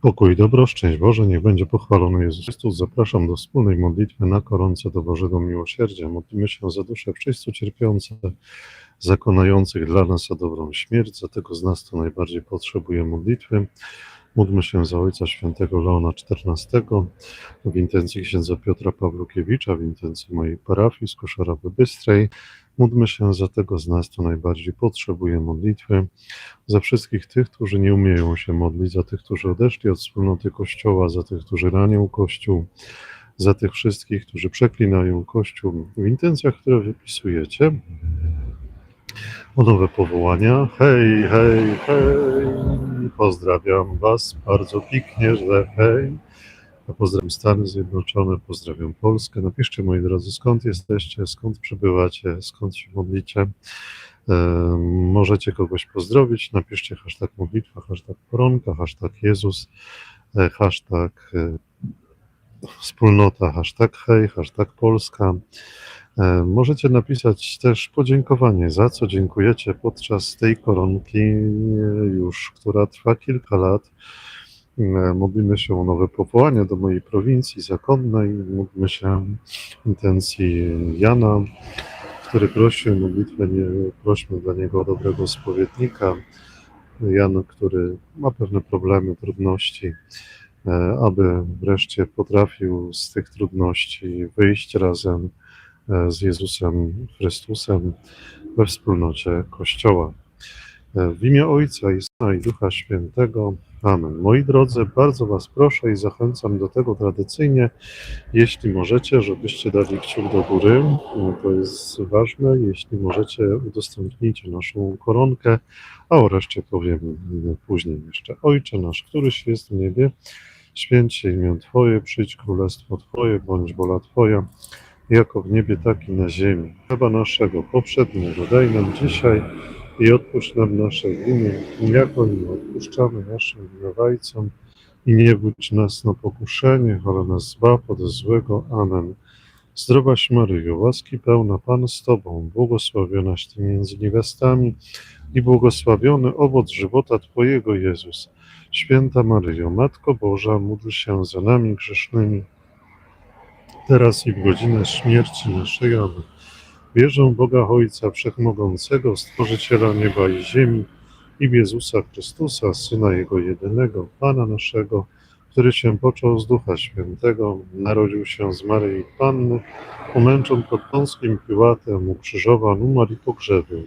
Pokój, dobro, szczęść Boże, niech będzie pochwalony Jezus Chrystus. Zapraszam do wspólnej modlitwy na koronce do Bożego Miłosierdzia. Modlimy się za dusze wszyscy cierpiące, zakonających dla nas za dobrą śmierć, za tego z nas, kto najbardziej potrzebuje modlitwy. Módlmy się za Ojca Świętego Leona XIV, w intencji księdza Piotra Pawlukiewicza, w intencji mojej parafii z Koszarawy Bystrej. Módlmy się za tego z nas, kto najbardziej potrzebuje modlitwy, za wszystkich tych, którzy nie umieją się modlić, za tych, którzy odeszli od wspólnoty Kościoła, za tych, którzy ranią Kościół, za tych wszystkich, którzy przeklinają Kościół w intencjach, które wypisujecie. O nowe powołania. Hej, hej, hej. Pozdrawiam Was bardzo pięknie, że hej. Pozdrawiam Stany Zjednoczone, pozdrawiam Polskę. Napiszcie, moi drodzy, skąd jesteście, skąd przebywacie, skąd się modlicie. E, możecie kogoś pozdrowić. Napiszcie hashtag modlitwa, hashtag koronka, hashtag Jezus, e, hashtag e, wspólnota, hashtag hej, hashtag Polska. E, Możecie napisać też podziękowanie, za co dziękujecie podczas tej koronki, e, już która trwa kilka lat. E, Modlimy się o nowe powołanie do mojej prowincji zakonnej. Módlmy się intencji Jana, który prosił modlitwę, nie, prośmy dla niego dobrego spowiednika. Jan, który ma pewne problemy, trudności, aby wreszcie potrafił z tych trudności wyjść razem z Jezusem Chrystusem we wspólnocie Kościoła. W imię Ojca i Syna i Ducha Świętego. Amen. Moi drodzy, bardzo Was proszę i zachęcam do tego tradycyjnie, jeśli możecie, żebyście dali kciuk do góry. To jest ważne. Jeśli możecie, udostępnijcie naszą koronkę, a o reszcie powiem później jeszcze. Ojcze nasz, któryś jest w niebie, święć imię Twoje, przyjdź królestwo Twoje, bądź wola Twoja, jako w niebie, tak i na ziemi. Chleba naszego poprzedniego daj nam dzisiaj i odpuść nam nasze winy, jako i my odpuszczamy naszym winowajcom. I nie wódź nas na pokuszenie, ale nas zbaw od złego. Amen. Zdrowaś Maryjo, łaski pełna Pan z Tobą, błogosławionaś Ty między niewiastami i błogosławiony owoc żywota Twojego, Jezus. Święta Maryjo, Matko Boża, módl się za nami grzesznymi, teraz i w godzinę śmierci naszej. Amen. Wierzę Boga Ojca Wszechmogącego, Stworzyciela nieba i ziemi i w Jezusa Chrystusa, Syna Jego jedynego, Pana naszego, który się począł z Ducha Świętego, narodził się z Maryi Panny, umęczon pod Pąskim Piłatem, ukrzyżowan, umarł i pogrzebił.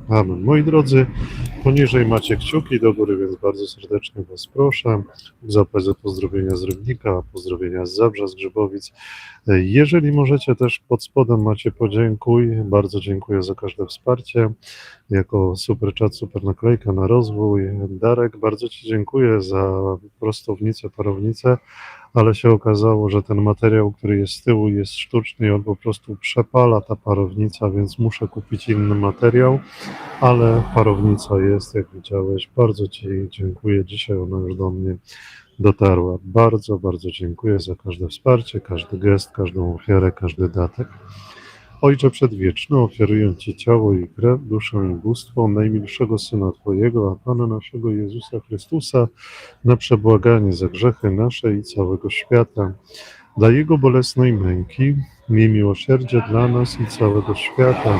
Amen. Moi drodzy, poniżej macie kciuki do góry, więc bardzo serdecznie Was proszę. Zapłacę pozdrowienia z Rybnika, pozdrowienia z Zabrza, z Grzybowic. Jeżeli możecie też pod spodem macie podziękuj. Bardzo dziękuję za każde wsparcie. Jako super czat, super naklejka na rozwój. Darek, bardzo Ci dziękuję za prostownicę, parownicę ale się okazało, że ten materiał, który jest z tyłu, jest sztuczny i on po prostu przepala ta parownica, więc muszę kupić inny materiał, ale parownica jest, jak widziałeś. Bardzo Ci dziękuję. Dzisiaj ona już do mnie dotarła. Bardzo, bardzo dziękuję za każde wsparcie, każdy gest, każdą ofiarę, każdy datek. Ojcze Przedwieczny, ofiaruję Ci ciało i krew, duszę i bóstwo najmilszego Syna Twojego, a Pana naszego Jezusa Chrystusa, na przebłaganie za grzechy nasze i całego świata. Dla Jego bolesnej męki, miej miłosierdzie dla nas i całego świata.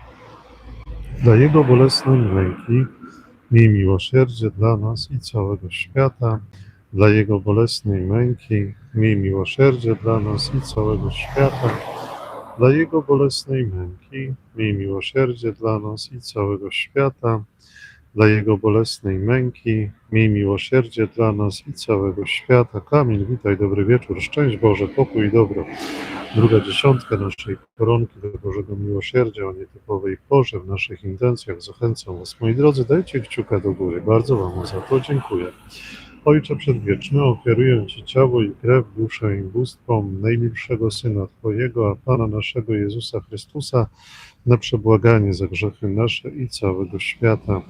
Dla Jego bolesnej męki, miej miłosierdzie dla nas i całego świata. Dla Jego bolesnej męki, miej miłosierdzie dla nas i całego świata. Dla Jego bolesnej męki, miej miłosierdzie dla nas i całego świata. dla Jego bolesnej męki, miej miłosierdzie dla nas i całego świata. Kamil, witaj, dobry wieczór, szczęść Boże, pokój i dobro. Druga dziesiątka naszej koronki do Bożego Miłosierdzia o nietypowej porze w naszych intencjach. Zachęcam Was, moi drodzy, dajcie kciuka do góry. Bardzo Wam za to dziękuję. Ojcze Przedwieczny, ofiaruję Ci ciało i krew, duszę i bóstwo najmilszego Syna Twojego, a Pana naszego Jezusa Chrystusa, na przebłaganie za grzechy nasze i całego świata.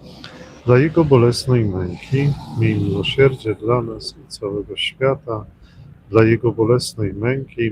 Dla Jego bolesnej męki, miej miłosierdzie dla nas i całego świata. Dla Jego bolesnej męki,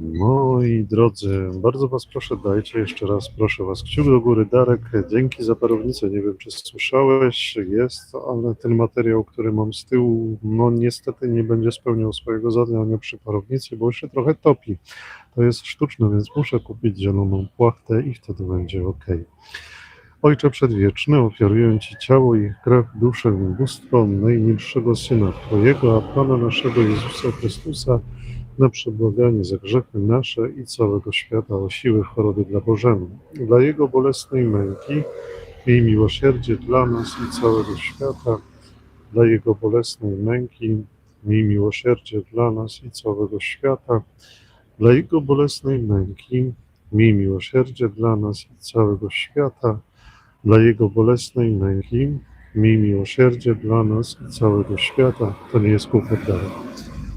Moi drodzy, bardzo Was proszę, dajcie jeszcze raz, proszę Was, kciuk do góry, Darek, dzięki za parownicę, nie wiem czy słyszałeś, jest, ale ten materiał, który mam z tyłu, no niestety nie będzie spełniał swojego zadania przy parownicy, bo się trochę topi. To jest sztuczne, więc muszę kupić zieloną płachtę i wtedy będzie ok. Ojcze Przedwieczny, ofiaruję Ci ciało i krew, duszę i bóstwo najmilszego Syna Twojego, a Pana naszego Jezusa Chrystusa, na przebłaganie za grzechy nasze i całego świata o siły choroby dla Bożemu. Dla Jego bolesnej męki miej miłosierdzie dla nas i całego świata. Dla Jego bolesnej męki miej miłosierdzie dla nas i całego świata. Dla Jego bolesnej męki miej miłosierdzie dla nas i całego świata. Dla Jego bolesnej męki miej miłosierdzie dla nas i całego świata. To nie jest kufr dalej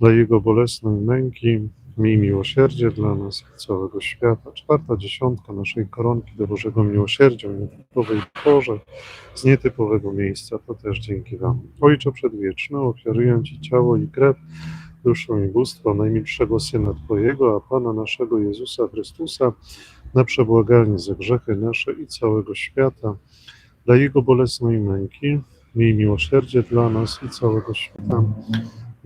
dla Jego bolesnej męki, miej miłosierdzie dla nas i całego świata. Czwarta dziesiątka naszej koronki do Bożego Miłosierdzia, nietypowej porze, z nietypowego miejsca, to też dzięki Wam. Ojcze Przedwieczny, ofiaruję Ci ciało i krew, duszę i bóstwo najmilszego Syna Twojego, a Pana naszego Jezusa Chrystusa, na przebłaganie za grzechy nasze i całego świata, dla Jego bolesnej męki, miej miłosierdzie dla nas i całego świata.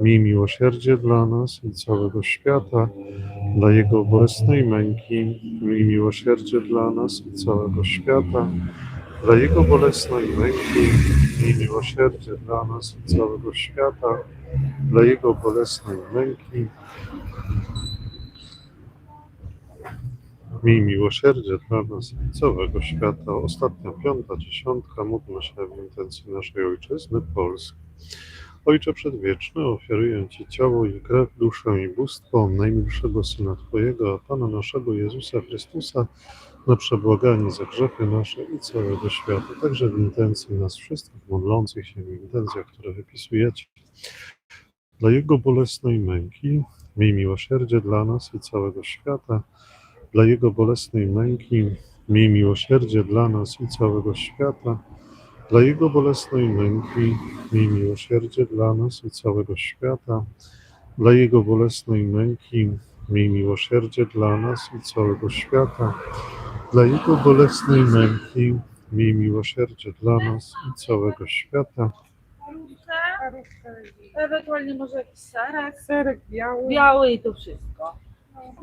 Miej miłosierdzie dla nas i całego świata, dla Jego bolesnej męki, miej miłosierdzie dla nas i całego świata, dla Jego bolesnej męki, miej miłosierdzie dla nas i całego świata, dla Jego bolesnej męki, miej miłosierdzie dla nas i całego świata. Ostatnia, piąta, dziesiątka, módlmy się w intencji naszej Ojczyzny Polski. Ojcze Przedwieczny, ofiaruję Ci ciało i krew, duszę i bóstwo najmilszego Syna Twojego, a Pana naszego Jezusa Chrystusa, na przebłaganie za grzechy nasze i całego świata, także w intencji nas wszystkich modlących się, w intencjach, które wypisujecie. Dla Jego bolesnej męki, miej miłosierdzie dla nas i całego świata, dla Jego bolesnej męki, miej miłosierdzie dla nas i całego świata, dla Jego bolesnej męki, miej miłosierdzie dla nas i całego świata. Dla Jego bolesnej męki, miej miłosierdzie dla nas i całego świata. Dla Jego bolesnej męki, miej miłosierdzie dla nas i całego świata. Ewentualnie może jakiś serek. serek biały. Biały i to wszystko.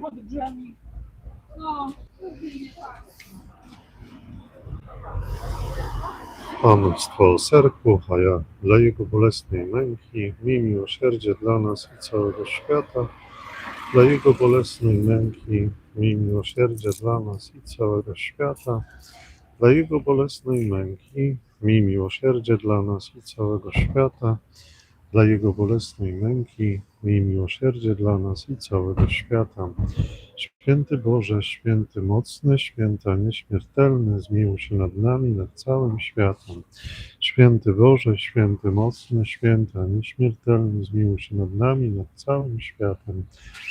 Pod drzwiami. No. Panóstwo o serku, a ja dla Jego bolesnej męki, miej miłosierdzie dla nas i całego świata. Dla Jego bolesnej męki, miej miłosierdzie dla nas i całego świata. Dla Jego bolesnej męki, miej miłosierdzie dla nas i całego świata. Dla Jego bolesnej męki, miej miłosierdzie dla nas i całego świata. Święty Boże, święty mocny, święty a nieśmiertelny, zmiłuj się nad nami, nad całym światem. Święty Boże, święty mocny, święty a nieśmiertelny, zmiłuj się nad nami, nad całym światem.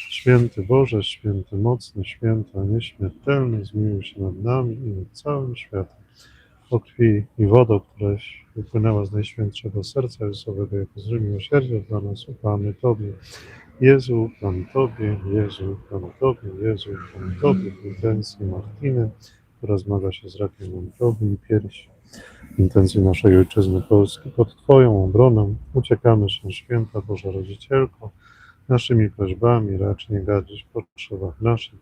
Święty Boże, święty mocny, święty a nieśmiertelny, zmiłuj się nad nami i nad całym światem. O krwi i wodo, któraś wypłynęła z Najświętszego Serca Jezusowego, jako zły miłosierdzie dla nas, ufamy Tobie. Jezu, ufam Tobie, Jezu, ufam Tobie, Jezu, ufam Tobie, w intencji Martiny, która zmaga się z rakiem łączowym piersi. W intencji naszej Ojczyzny Polski pod Twoją obroną uciekamy się, Święta Boża Rodzicielko, naszymi prośbami racz nie gadzić w potrzebach naszych,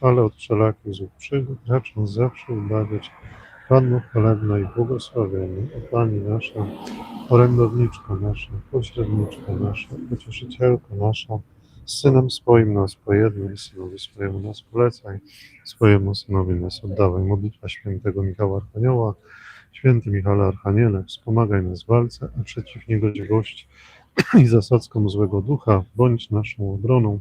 ale od wszelakich złych przygód racz zawsze ubawiać. Panno chwalebna i błogosławiona, o Pani nasza, orędowniczko nasza, pośredniczko nasza, pocieszycielko nasza, z Synem swoim nas pojednaj, Synowi swojemu nas polecaj, swojemu Synowi nas oddawaj. Modlitwa świętego Michała Archanioła, święty Michale Archaniele, wspomagaj nas w walce, a przeciw niegodziwości i zasadzkom złego ducha, bądź naszą obroną,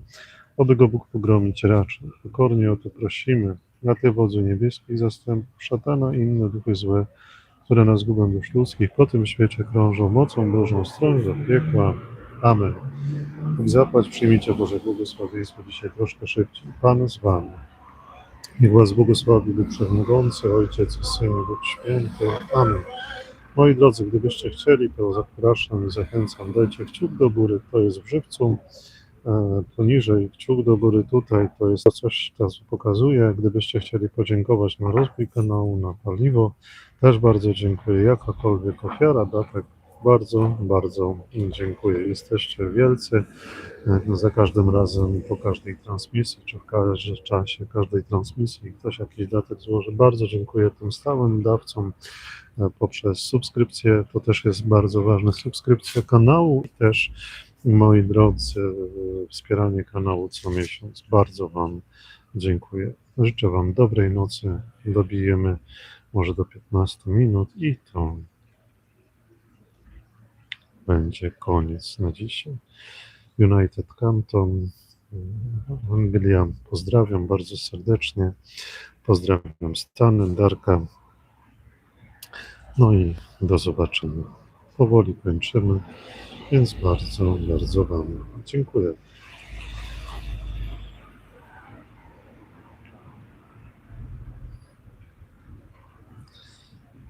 oby go Bóg pogromić raczył. Pokornie o to prosimy, na Ty wodzu niebieskich zastępów, szatana i inne duchy złe, które nas gubią dusz ludzkich, po tym świecie krążą mocą Bożą strąg do piekła. Amen. Bóg zapłać, przyjmijcie Boże błogosławieństwo dzisiaj troszkę szybciej. Pan z Wami. Niech Was błogosławi Bóg Wszechmogący, Ojciec i Syn i Bóg Święty. Amen. Moi drodzy, gdybyście chcieli, to zapraszam i zachęcam. Dajcie kciuk do góry, to jest w żywcu. E, Poniżej kciuk do góry tutaj to jest to coś, co pokazuje. Gdybyście chcieli podziękować na rozwój kanału, na paliwo, też bardzo dziękuję. Jakakolwiek ofiara, datek, bardzo, bardzo dziękuję. Jesteście wielcy. E, Za każdym razem, po każdej transmisji, czy w każdym czasie każdej transmisji ktoś jakiś datek złoży. Bardzo dziękuję tym stałym dawcom e, poprzez subskrypcję. To też jest bardzo ważne. Subskrypcja kanału też, moi drodzy, wspieranie kanału co miesiąc. Bardzo Wam dziękuję. Życzę Wam dobrej nocy. Dobijemy może do 15 minut i to będzie koniec na dzisiaj. United Canton, Anglia. Pozdrawiam bardzo serdecznie. Pozdrawiam Stany, Darka. No i do zobaczenia. Powoli kończymy, więc bardzo, bardzo Wam dziękuję.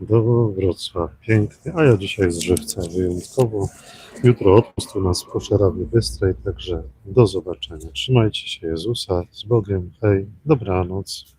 Do Wrocław. Pięknie. A ja dzisiaj z żywca wyjątkowo. Jutro odpust u nas w Koszerawie Bystrej, także do zobaczenia. Trzymajcie się Jezusa, z Bogiem, hej, dobranoc.